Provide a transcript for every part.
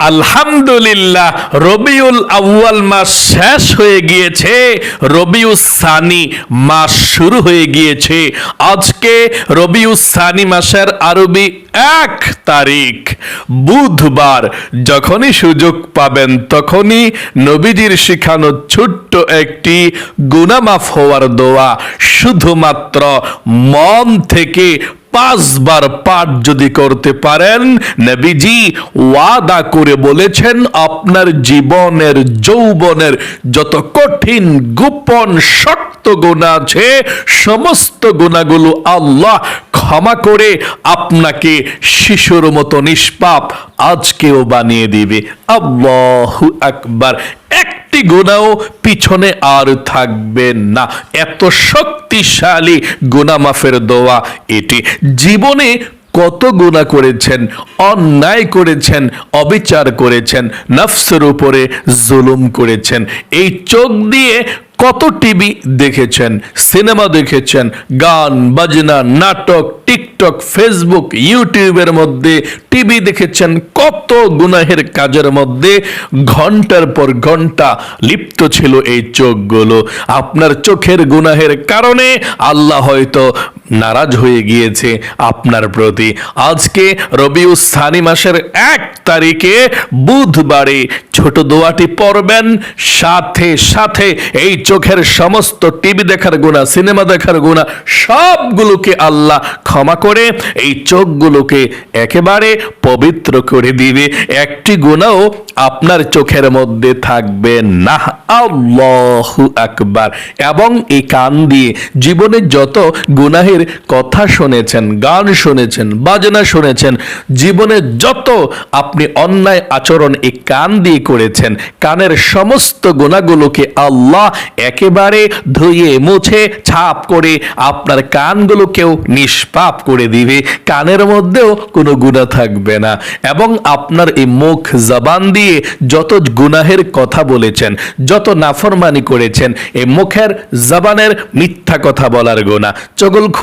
আলহামদুলিল্লাহ, রবিউল আউয়াল মাস শেষ হয়ে গিয়েছে, রবিউস সানি মাস শুরু হয়ে গিয়েছে। আজকে রবিউস সানি মাসের আরবি এক তারিখ, বুধবার। যখনই সুযোগ পাবেন, তখনই নবীজির শিখানো ছোট্ট একটি গুনামাফ হওয়ার দোয়া, শুধুমাত্র মন থেকে পাঁচবার পাঠ যদি করতে পারেন, নবীজি ওয়াদা করে বলেছেন, আপনার জীবনের যৌবনের যত কঠিন গোপন শক্ত গুণা আছে, সমস্ত গুণাগুলো আল্লাহ ক্ষমা করে আপনাকে শিশুর মতো নিষ্পাপ আজকেও বানিয়ে দিবে। আল্লাহু আকবার। একটি গোনাও পিছনে আর থাকবে না। এত শক্তিশালী গোনা মাফের দোয়া এটি। জীবনে কত গুণা করেছেন, অন্যায় করেছেন, অবিচার করেছেন, নফসের উপরে জুলুম করেছেন, এই চোখ দিয়ে কত টিভি দেখেছেন, সিনেমা দেখেছেন, গান, বাজনা, নাটক, টিকটক, ফেসবুক, ইউটিউবের মধ্যে টিভি দেখেছেন কত গুনাহের কাজের মধ্যে। ঘণ্টার পর ঘণ্টা লিপ্ত ছিল এই চোখগুলো। আপনার চোখের গুনাহের কারণে আল্লাহ হয়তো নারাজ হয়ে গিয়েছে আপনার প্রতি। আজকে রবিউস সানি মাসের এক তারিখে বুধবারে ছোট দোয়াটি পড়বেন, সাথে সাথে এই চোখের সমস্ত টিভি দেখার গুণা, সিনেমা দেখার গুণা, সবগুলোকে আল্লাহ ক্ষমা করে এই চোখগুলোকে একেবারে পবিত্র করে দিবে। একটি গুণাও আপনার চোখের মধ্যে থাকবে না। আল্লাহু আকবার। এবং এই কান দিয়ে জীবনে যত গুনাহের কথা শুনেছেন, গান শুনেছেন, বাজনা শুনেছেন, জীবনে যত আপনি অন্যায় আচরণ এই কান দিয়ে করেছেন, কানের সমস্ত গুণাগুলোকে আল্লাহ একেবারে ধুয়ে, মুছে, ছাপ করে আপনার কানগুলোকেও নিষ্পাপ করে দিবে। কানের মধ্যেও কোনো গুণা থাকবে না। এবং আপনার এই মুখ জবান দিয়ে যত গুনাহের কথা বলেছেন, যত নাফরমানি করেছেন, এই মুখের জবানের মিথ্যা কথা বলার গোনা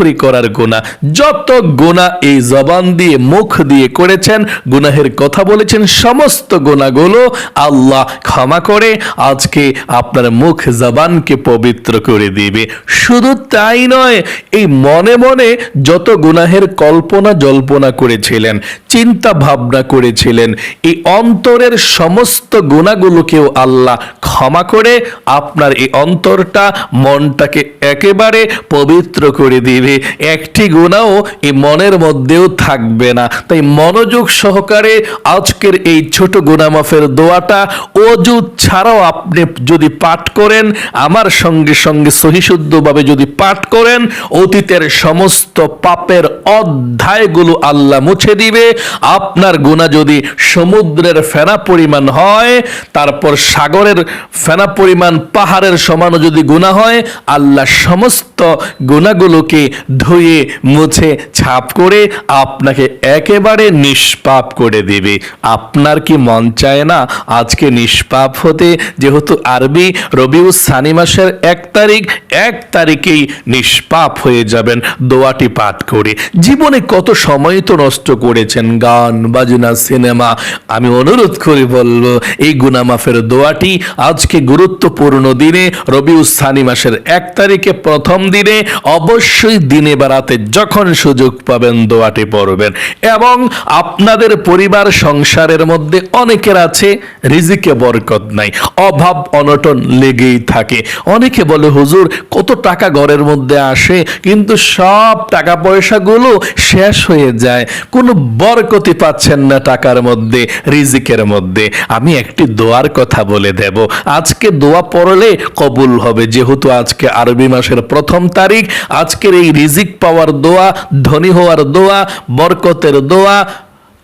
চগলখুরি করার গোনা যত গোনা এই জবান দিয়ে, মুখ দিয়ে করেছেন, গুনাহের কথা বলেছেন, সমস্ত গোনাগুলো আল্লাহ ক্ষমা করে আজকে আপনার মুখ জবানকে পবিত্র করে দিবে। শুধু তাই নয়, এই মনে মনে যত গুনাহের কল্পনা জল্পনা করেছিলেন চিন্তা ভাবনা করেছিলেন এই অন্তরের সমস্ত গুণাগুলোকেও আল্লাহ ক্ষমা করে, আপনার এই অন্তরটা মনটাকে একেবারে পবিত্র করে দিবে। একটি গুণাও এই মনের মধ্যেও থাকবে না। তাই মনোযোগ সহকারে আজকের এই ছোট গুণামাফের দোয়াটা অজু ছাড়াও আপনি যদি পাঠ করেন, আমার সঙ্গে সঙ্গে সহিশুদ্ধভাবে যদি পাঠ করেন, অতীতের সমস্ত পাপের অধ্যায়গুলো আল্লাহ মুছে দিবে। আপনার গুণা যদি সমুদ্রের ফেনা পরিমাণ হয়, তারপর সাগরের ফেনা পরিমাণ পাহাড়ের সমানও যদি গুণা হয়, আল্লাহ সমস্ত গুণাগুলোকে ধুয়ে, মুছে, ছাপ করে আপনাকে একেবারে নিষ্পাপ করে দেবে। আপনার কি মন চায় না আজকে নিষ্পাপ হতে? যেহেতু আরবি রবিউস সানি মাসের এক তারিখ, এক তারিখেই নিষ্পাপ হয়ে যাবেন দোয়াটি পাঠ করে। জীবনে কত সময় তো নষ্ট করেছেন গান, বাজনা, সিনেমা, আমি অনুরোধ করে বলব, এই গুনামাফের দোয়াটি আজকে গুরুত্বপূর্ণ দিনে, রবিউস সানি মাসের এক তারিখে প্রথম দিনে, অবশ্যই দিনে বেড়াতে যখন সুযোগ পাবেন দোয়াটি পড়বেন। এবং আপনাদের পরিবার, সংসারের মধ্যে অনেকের আছে, রিজিকে বরকত নাই, অভাব, অনটন লেগেই থাকে। অনেকে বলে, হুজুর, কত টাকা ঘরের মধ্যে আসে, কিন্তু সব টাকা পয়সাগুলো শেষ হয়ে যায়। কোনো বরকতি পাচ্ছেন না টাকার মধ্যে, রিজিকের মধ্যে। আমি একটি দোয়ার কথা বলে দেব। আজকে দোয়া পড়লে কবুল হবে। যেহেতু আজকে আরবি মাসের প্রথম তারিখ, আজকের এই রিজিক পাওয়ার দোয়া, ধনী হওয়ার দোয়া, বরকতের দোয়া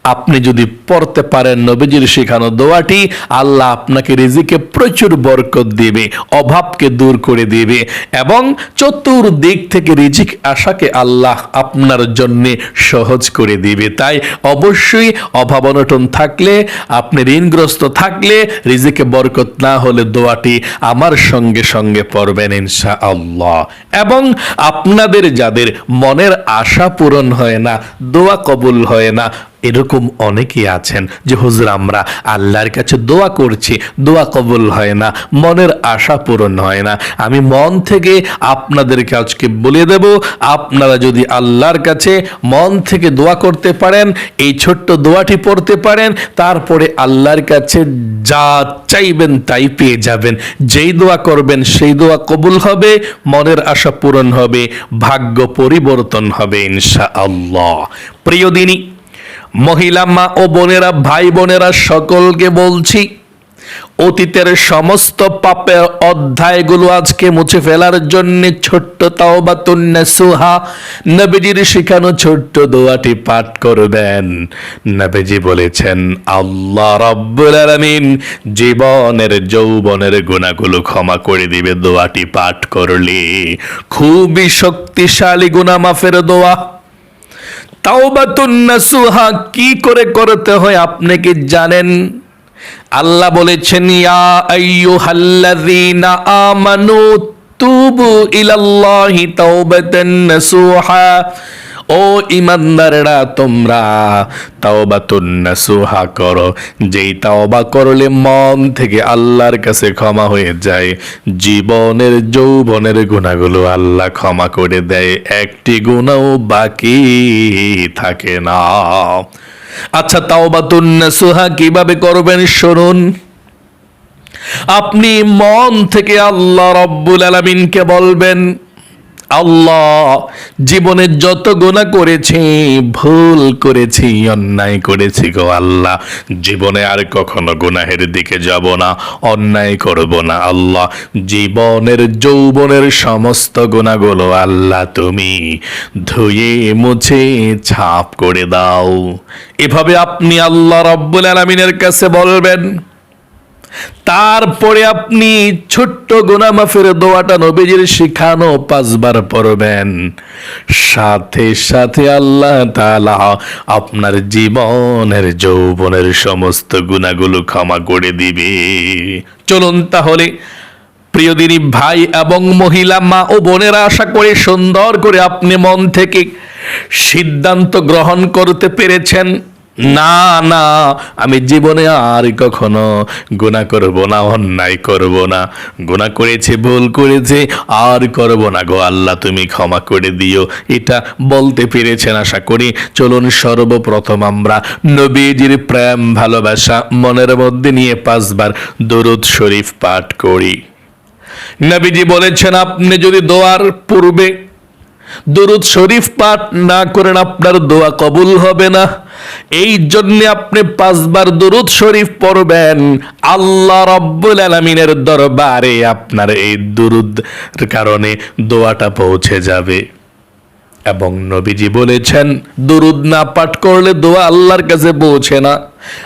আপনি যদি পড়তে পারেন নবীজির শেখানো দোয়াটি, আল্লাহ আপনাকে রিজিকে প্রচুর বরকত দিবে, অভাবকে দূর করে দিবে এবং চতুর্দিক থেকে রিজিক আশাকে আল্লাহ আপনার জন্য সহজ করে দিবে। তাই অবশ্যই অভাব অনটন থাকলে, আপনি ঋণগ্রস্ত থাকলে রিজিকে বরকত না হলে দোয়াটি আমার সঙ্গে সঙ্গে পড়বেন ইনশা আল্লাহ এবং আপনাদের যাদের মনের আশা পূরণ হয় না, দোয়া কবুল হয় না এরকম অনেকেই আছেন যে, হুজুর, আমরা আল্লাহর কাছে দোয়া করছি, দোয়া কবুল হয় না, মনের আশা পূরণ হয় না। আমি মন থেকে আপনাদেরকে আজকে বলে দেব, আপনারা যদি আল্লাহর কাছে মন থেকে দোয়া করতে পারেন, এই ছোট্ট দোয়াটি পড়তে পারেন, তারপরে আল্লাহর কাছে যা চাইবেন তাই পেয়ে যাবেন। যেই দোয়া করবেন, সেই দোয়া কবুল হবে, মনের আশা পূরণ হবে, ভাগ্য পরিবর্তন হবে ইনশা আল্লাহ প্রিয় দিনী মহিলা মা ও বোনেরা ভাই বোনেরা সকলকে বলছি, অতীতের সমস্ত পাপের অধ্যায়গুলো আজকে মুছে ফেলার জন্য ছোট্ট তাওবাতুন্নাসুহা নবীজির শেখানো ছোট্ট দোয়াটি পাঠ করবেন। নবীজি বলেছেন, আল্লাহ রাব্বুল আলামিন জীবনের, যৌবনের গুণাগুলো ক্ষমা করে দিবে, দোয়াটি পাঠ করলে। খুবই শক্তিশালী গুনাহ মাফের দোয়া। তাওবাতুন নাসুহা, কি করে করতে হয় আপনি কি জানেন? আল্লাহ বলেছেন, ইয়া আইয়ুহাল্লাযীনা আমানু তুবু ইলাল্লাহি তাওবাতান নাসুহা। ও ইমানদারেরা, তোমরা তাওবাতুন নাসুহা করো। যেই তাওবা করলে মন থেকে আল্লাহর কাছে ক্ষমা হয়ে যায়, জীবনের, যৌবনের গুণাগুলো আল্লাহ ক্ষমা করে দেয়। একটি গুণাও বাকি থাকে না। আচ্ছা তাওবাতুন নাসুহা কীভাবে করবেন শুনুন? আপনি মন থেকে আল্লাহ রব্বুল আলামিনকে বলবেন আল্লাহ জীবনে যত গোনা করেছি, ভুল করেছি, অন্যায় করেছি গো আল্লাহ। জীবনে আর কখনো গুনাহের দিকে যাব না, অন্যায় করব না আল্লাহ। জীবনের, যৌবনের সমস্ত গুণাগুলো আল্লাহ তুমি ধুয়ে, মুছে, ছাপ করে দাও। এভাবে আপনি আল্লাহ রব্বুল আলমিনের কাছে বলবেন তারপরে আপনি ছোট্ট গোনামাফের দোয়াটা নবীজির শিখানো পাঁচবার পড়বেন। সাথে সাথে আল্লাহ তাআলা আপনার জীবনের, যৌবনের সমস্ত গুণাগুলো ক্ষমা করে দিবে। চলুন তাহলে, প্রিয় দিনী ভাই এবং মহিলা, মা ও বোনেরা, আশা করে সুন্দর করে আপনি মন থেকে সিদ্ধান্ত গ্রহণ করতে পেরেছেন। না না, আমি জীবনে আর কখনো গুণা করব না, অন্যায় করব না। গুণা করেছে, ভুল করেছে, আর করব না গো আল্লাহ, তুমি ক্ষমা করে দিও। এটা বলতে পেরেছেন, আশা করি। চলুন সর্বপ্রথম আমরা নবীজির প্রেম, ভালোবাসা, মনের মধ্যে নিয়ে পাঁচবার দরুদ শরীফ পাঠ করি। নবীজি বলেছেন, আপনি যদি দোয়ার পূর্বে দরুদ শরীফ পাঠ না করেন, আপনার দোয়া কবুল হবে না। এই জন্য আপনি পাঁচবার দরুদ শরীফ পড়বেন। আল্লাহ রব্বুল আলমিনের দরবারে আপনার এই দুরুদ কারণে দোয়াটা পৌঁছে যাবে। এবং নবীজি বলেছেন, দুরুদ না পাঠ করলে দোয়া আল্লাহর কাছে পৌঁছে না।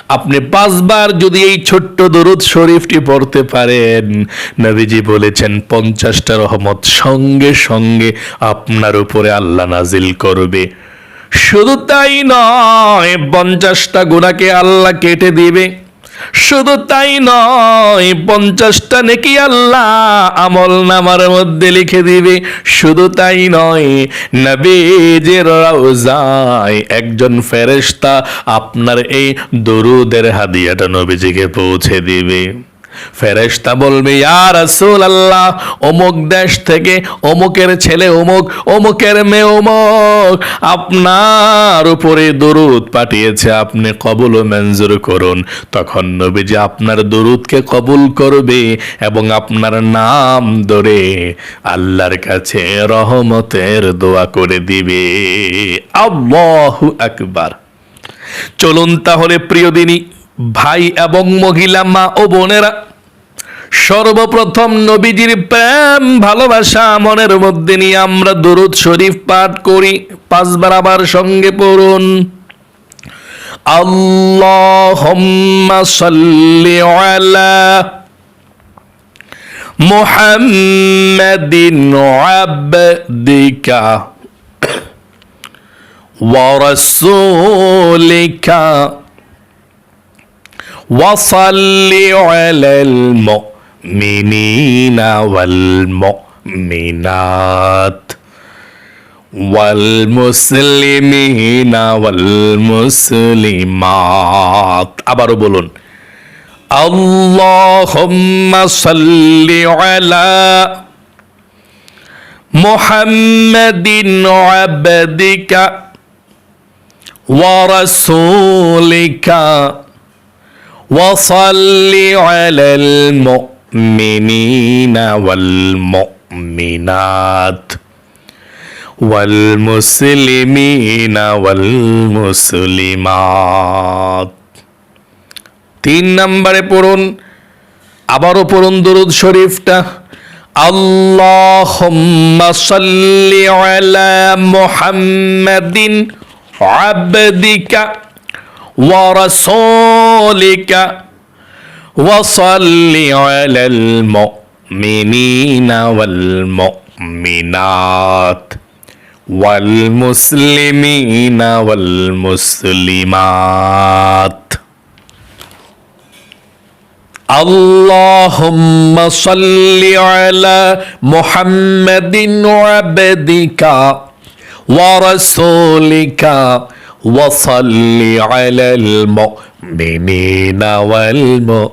আপনি পাঁচবার যদি এই ছোট্ট দরুদ শরীফটি পড়তে পারেন, নবীজি বলেছেন, পঞ্চাশটা রহমত সঙ্গে সঙ্গে আপনার উপরে আল্লাহ নাজিল করবে। শুধু তাই নয়, পঞ্চাশটা গুণাকে আল্লাহ কেটে দিবে। শুধু তাই নয়, পঞ্চাশটা নেকি আল্লাহ আমল নামার মধ্যে লিখে দিবে। শুধু তাই নয়, নবীজের রওজায় একজন ফেরেশতা আপনার এই দরুদের হাদিয়াটা নবীজিকে পৌঁছে দিবে। ফেরেশতা বলবে, ইয়া রাসূল আল্লাহ অমুক দেশ থেকে অমুকের ছেলে অমুক, অমুকের মেয়ে অমুক, আপনার উপরে দরুদ পাঠিয়েছে, আপনি কবুল ও মঞ্জুর করুন। তখন নবীজি আপনার দরুদকে কবুল করবে এবং আপনার নাম ধরে আল্লাহর কাছে রহমতের দোয়া করে দিবে। আল্লাহু আকবার। চলুন তাহলে প্রিয় দিনী ভাই এবং মহিলা মা ও বোনেরা, সর্বপ্রথম নবীজির প্রেম, ভালোবাসা মনের মধ্যে নিয়ে আমরা দরুদ শরীফ পাঠ করি। পাঁচবার আবার সঙ্গে পড়ুন। আল্লাহুম্মা وصل على المؤمنين والمؤمنات والمسلمين والمسلمات আবারও বলুন اللهم صل على محمد عبدك ورسولك وصل على المؤمنين والمؤمنات والمسلمين والمسلمات তিন নম্বরে পড়ুন আবারও পড়ুন দরুদ শরীফটা আল্লাহুম্মা সাল্লি আলা মুহাম্মাদিন আবদিকা ورسولك وصل على المؤمنين والمؤمنات والمسلمين والمسلمات. اللهم صل على محمد عبدك ورسولك وصل على المؤمنين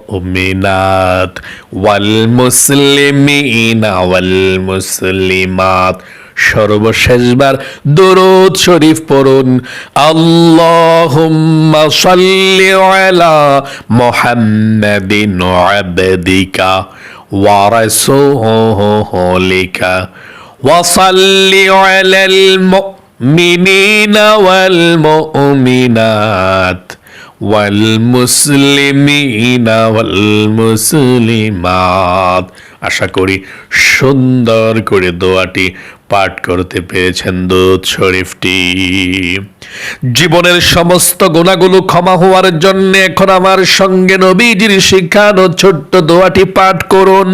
والمؤمنات والمسلمين والمسلمات সর্বশেষবার দরুদ শরীফ পড়ুন আল্লাহুম্মা সাল্লি আলা মুহাম্মাদিন আবদিকা ওয়া রাসূলিকা ওয়া সাল্লি আলাল মুমিনিনা ওয়াল মুমিনাত والمسلمين والمسلمات আশা করি সুন্দর করে দোয়াটি পাঠ করতে পেরেছেন দুধ শরীফটি জীবনের সমস্ত গুণাগুলো ক্ষমা হওয়ার জন্য এখন আমার সঙ্গে নবীজির শিখানো ছোট্ট দোয়াটি পাঠ করুন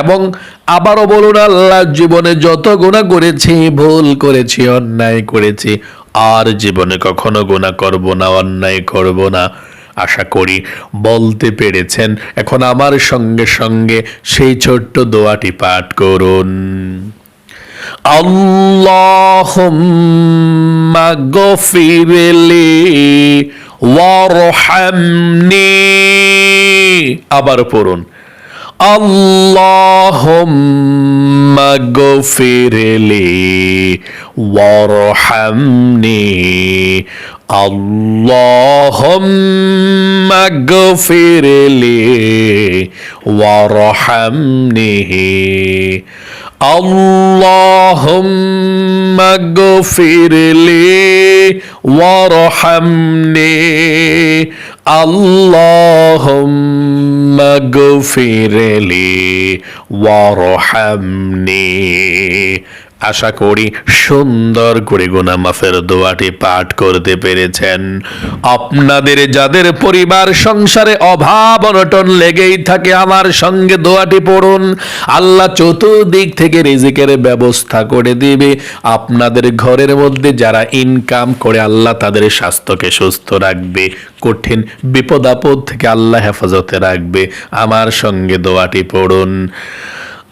এবং আবারও বলুন আল্লাহ, জীবনে যত গুণা করেছি, ভুল করেছি, অন্যায় করেছি, আর জীবনে কখনো গুণা করব না, অন্যায় করব না। আশা করি বলতে পেরেছেন। এখন আমার সঙ্গে সঙ্গে সেই ছোট্ট দোয়াটি পাঠ করুন। আল্লাহুম্মা ওয়ারহামনি আবার পড়ুন। اللهم اغفر لي وارحمني اللهم اغفر لي وارحمني اللهم اغفر لي وارحمني اللهم اغفر لي وارحمني আশা করি সুন্দর করে গুনা মাফের দোয়াটি পাঠ করতে পেরেছেন। আপনাদের যাদের পরিবার সংসারে অভাব অনটন লেগেই থাকে, আমার সঙ্গে দোয়াটি পড়ুন। আল্লাহ চতুর্দিক থেকে রিজিকের ব্যবস্থা করে দিবে। আপনাদের ঘরের মধ্যে যারা ইনকাম করে, আল্লাহ তাদের স্বাস্থ্যকে সুস্থ রাখবে। কঠিন বিপদ আপদ থেকে আল্লাহ হেফাজতে রাখবে। আমার সঙ্গে দোয়াটি পড়ুন।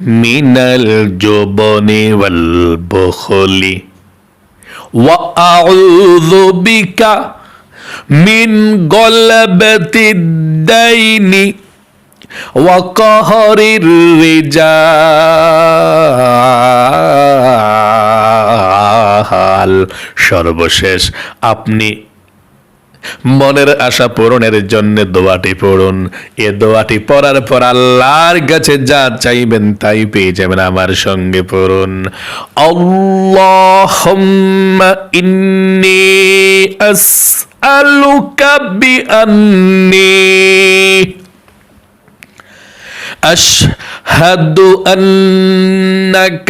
মিনাল যৌবনে ওয়াল বখলি। ওয়া বিকা মিন গলবাতিদ দাইনি ওয়া কাহরির রিজাল। সর্বশেষ আপনি মনের আশা পূরণের জন্য দোয়াটি পড়ুন এ দোয়াটি পড়ার পর আল্লাহর কাছে যা চাইবেন তাই পেয়ে যাবেন আমার সঙ্গে পড়ুন আল্লাহুম্মা ইন্নি আসআলুকা বিআন্নি أشهد أنك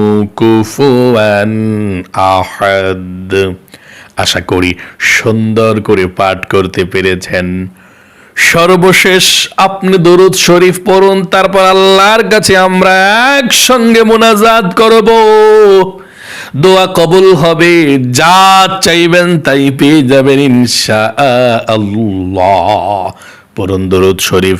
কুফুয়ান আহাদ। আশা করি সুন্দর করে পাঠ করতে পেরেছেন। সর্বশেষ আপনি দরুদ শরীফ পড়ুন, তারপর আল্লাহর কাছে আমরা একসঙ্গে মোনাজাত করব। দোয়া কবুল হবে, যা চাইবেন তাই পেয়ে যাবেন ইনশা আল্লাহ পড়ুন দরুদ শরীফ।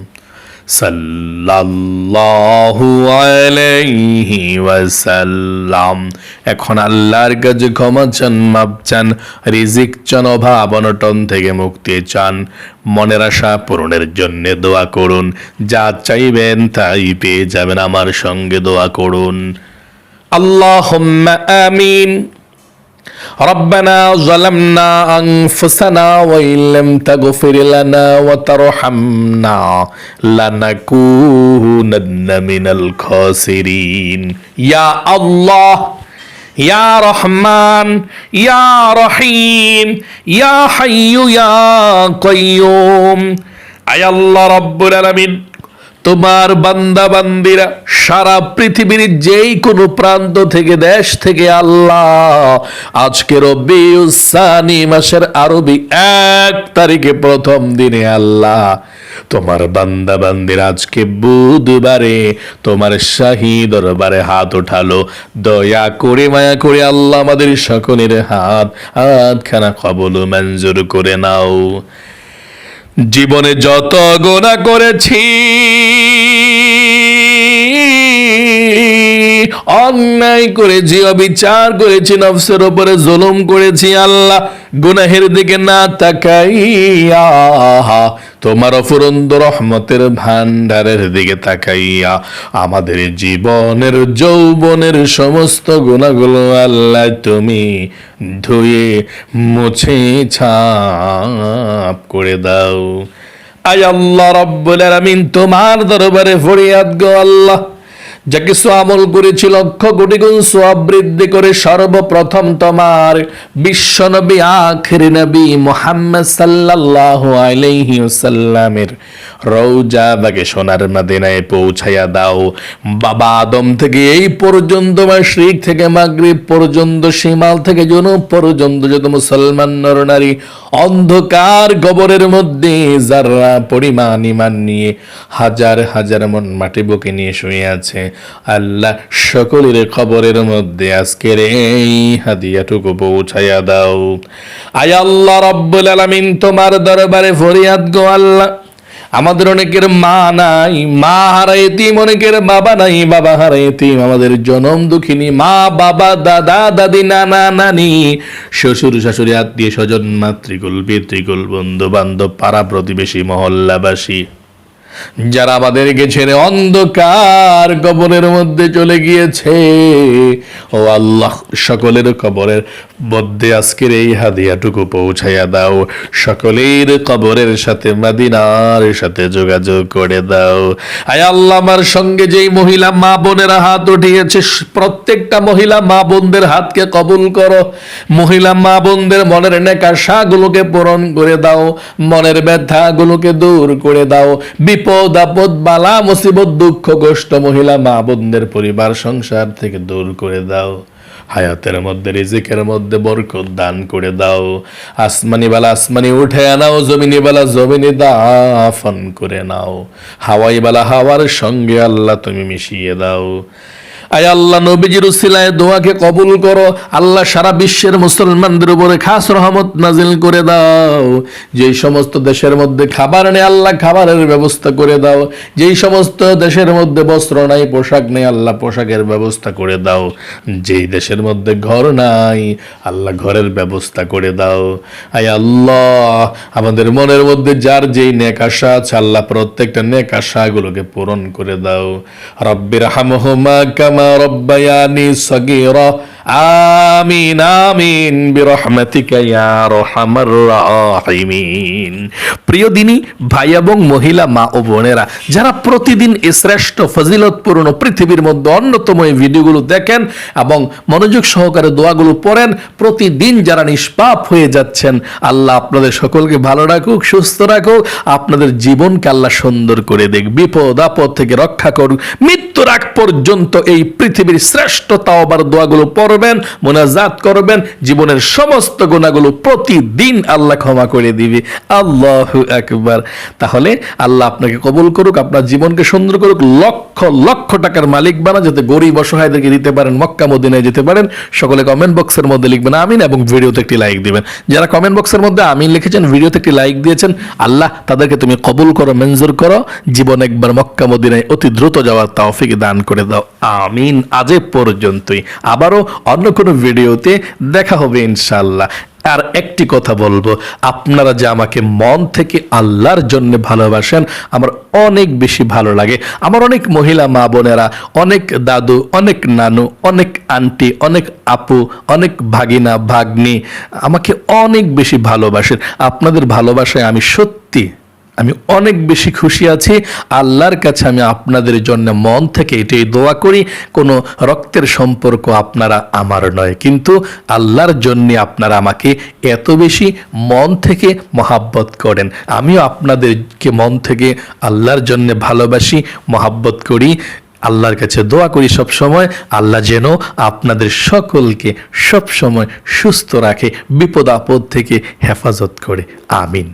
সাল্লাল্লাহু আলাইহি ওয়াসাল্লাম। এখন আল্লাহর কাছে ক্ষমা চান মাপ চান, রিজিক চান, অভাব অনটন থেকে মুক্তি চান। মনের আশা পূরণের জন্য দোয়া করুন। যা চাইবেন তাই পেয়ে যাবেন। আমার সঙ্গে দোয়া করুন। আল্লাহুম্মা আমিন। ربنا ظلمنا أنفسنا وإن لم تغفر لنا وترحمنا لنكونن من الخاسرين يا الله يا رحمن يا رحيم يا حي يا قيوم আয় আল্লাহ রব্বুল আলামিন তোমার বান্দা বান্দিরা সারা পৃথিবীর যেই কোনো প্রান্ত থেকে, দেশ থেকে আল্লাহ আজকে রবি উসানি মাসের আরবি এক তারিখে প্রথম দিনে আল্লাহ তোমার বান্দা বান্দির আজকে বুধবারে তোমার শাহী দরবারে হাত উঠালো। দয়া করে, মায়া করে আল্লাহ আমাদের সকলের হাত, হাতখানা কবল মঞ্জুর করে নাও। জীবনে যত গোনা করেছি, অন্যায় করেছি, অবিচার করেছি, নফসের ওপরে জুলুম করেছি, আল্লাহ গুনাহের দিকে না তাকাইয়া তোমার অফুরন্দ রহমতের ভান্ডারের দিকে তাকাইয়া আমাদের জীবনের, যৌবনের সমস্ত গুণাগুলো আল্লাহ তুমি ধুয়ে, মুছে, ছাপ করে দাও। আয় আল্লাহ রব্বুল আলামিন, তোমার দরবারে ফরিয়াদ গো আল্লাহ। যা কিছু আমল করেছি লক্ষ কোটি গুণ সোয়াব বৃদ্ধি করে সর্বপ্রথম তোমার বিশ্ব নবী আখির নবী মোহাম্মদ সাল্লাল্লাহু আলাইহি ওয়াসাল্লামের রৌজা বাগে সোনার মাদিনায় পৌঁছাইয়া দাও। বাবা আদম থেকে এই পর্যন্ত বা শ্রিক থেকে মাগরিব পর্যন্ত সীমাল থেকে জনুব পর্যন্ত যত মুসলমান নরনারী অন্ধকার গবরের মধ্যে যারা পরিমাণ ইমান নিয়ে হাজার হাজার মন মাটি বুকে নিয়ে শুয়ে আছে আল্লাহ সকলের খবরের মধ্যে আজকের এই হাদিয়াটুকু পৌঁছাইয়া দাও। আয় আল্লাহ রব্বুল আলামিন, তোমার দরবারে ফরিয়াদ গো আল্লাহ। আমাদের অনেকের মা নাই, মা হারাই এতিম, অনেকের বাবা নাই, বাবা হারাই এতিম। আমাদের জনম দুঃখিনী, মা, বাবা, দাদা, দাদি, নানা, নানি, শ্বশুর, শাশুড়ি, আত্মীয় স্বজন, মাতৃকুল, পিতৃকুল বন্ধু বান্ধব পাড়া প্রতিবেশী, মহল্লাবাসী। যারা আমাদেরকে ছেড়ে অন্ধকার কবরের মধ্যে চলে গিয়েছে ও আল্লাহ সকলের কবরের মধ্যে আজকের এই হাদিয়াটুকু পৌঁছাইয়া দাও। সকলের কবরের সাথে, মাদিনার সাথে যোগাযোগ করে দাও। আয় আল্লাহ, আমার সঙ্গে যেই মহিলা, মা বোনেরা হাত উঠিয়েছে, প্রত্যেকটা মহিলা, মা বোনদের হাতকে কবুল করো। মহিলা, মা বোনদের মনের নেকাশাগুলোকে পূরণ করে দাও। মনের ব্যথাগুলোকে দূর করে দাও। বিপদ, আপদ, বালা, মুসিবত, দুঃখ, কষ্ট মহিলা, মা বোনদের পরিবার, সংসার থেকে দূর করে দাও। হায়াতের মধ্যে, রিজিকের মধ্যে বরকত দান করে দাও। আসমানি বালা আসমানি উঠে আনাও, জমিনি বালা জমিনি দাফন করে নাও। হাওয়াই বালা হাওয়ার সঙ্গে আল্লাহ তুমি মিশিয়ে দাও। আয় আল্লাহ নবীজির উসিলায় দোয়াকে কবুল করো। আল্লাহ সারা বিশ্বের মুসলমানদের উপরে খাস রহমত নাজিল করে দাও। যেই সমস্ত দেশের মধ্যে খাবার নেই, আল্লাহ খাবারের ব্যবস্থা করে দাও। যেই সমস্ত দেশের মধ্যে বস্ত্র নাই, পোশাক নেই, আল্লাহ পোশাকের ব্যবস্থা করে দাও। যেই দেশের মধ্যে ঘর নাই, আল্লাহ ঘরের ব্যবস্থা করে দাও। আয় আল্লাহ, আমাদের মনের মধ্যে যার যেই নেক আশা আছে, আল্লাহ প্রত্যেকটা নেক আশাগুলোকে পূরণ করে দাও। রব্বির হামহুমা কামা রব্বায়ানি সগীরা আমিন আমিন, বিরহমাতিকা ইয়া আরহামার রাহিমিন। প্রিয় দিনী, ভাই এবং মহিলা, মা ও বোনেরা, যারা প্রতিদিন এই শ্রেষ্ঠ ফজিলতপূর্ণ পৃথিবীর মধ্যে অন্যতম এই ভিডিওগুলো দেখেন এবং মনোযোগ সহকারে দোয়াগুলো পড়েন, প্রতিদিন যারা নিষ্পাপ হয়ে যাচ্ছেন, আল্লাহ আপনাদের সকলকে ভালো রাখুক, সুস্থ রাখুক, আপনাদের জীবনকে আল্লাহ সুন্দর করে দেখ বিপদ, আপদ থেকে রক্ষা করুক। মৃত্যুর আগ পর্যন্ত এই পৃথিবীর শ্রেষ্ঠ তাওবার দোয়াগুলো পড়বেন মোনাজাত করবেন, জীবনের সমস্ত গুণাগুলো প্রতিদিন আল্লাহ ক্ষমা করে দিবে। আল্লাহ একবার তাহলে আল্লাহ আপনাকে কবুল করুক, আপনার জীবনকে সুন্দর করুক, লক্ষ লক্ষ টাকার মালিক বানা, যাতে গরিব অসহায়দেরকে দিতে পারেন, মক্কা, মদিনায় যেতে পারেন। সকলে কমেন্ট বক্সের মধ্যে লিখবেন, আমিন এবং ভিডিওতে একটি লাইক দিবেন। যারা কমেন্ট বক্সের মধ্যে আমিন লিখেছেন ভিডিওতে একটি লাইক দিয়েছেন, আল্লাহ তাদেরকে তুমি কবুল করো, মঞ্জুর করো। জীবন একবার মক্কা, মদিনায় অতি দ্রুত যাওয়ার তাওফিক দান করে দাও। আমিন আজ পর্যন্তই। আবারও অন্য কোনো ভিডিওতে দেখা হবে ইনশাল্লাহ আর একটি কথা বলব, আপনারা যে আমাকে মন থেকে আল্লাহর জন্য ভালোবাসেন, আমার অনেক বেশি ভালো লাগে। আমার অনেক মহিলা মা বোনেরা, অনেক দাদু, অনেক নানু, অনেক আন্টি, অনেক আপু, অনেক ভাগিনা, ভাগ্নি আমাকে অনেক বেশি ভালোবাসেন। আপনাদের ভালোবাসায় আমি সত্যি আমি অনেক বেশি খুশি আছি। আল্লাহর কাছে আমি আপনাদের জন্য মন থেকে এটাই দোয়া করি, কোনো রক্তের সম্পর্ক আপনারা আমার নয়। কিন্তু আল্লাহর জন্য আপনারা আমাকে এত বেশি মন থেকে মহাব্বত করেন। আমিও আপনাদেরকে মন থেকে আল্লাহর জন্য ভালোবাসি, মহাব্বত করি, আল্লাহর কাছে দোয়া করি সব সময়। আল্লাহ যেন আপনাদের সকলকে সব সময় সুস্থ রাখে, বিপদ আপদ থেকে হেফাজত করে। আমিন।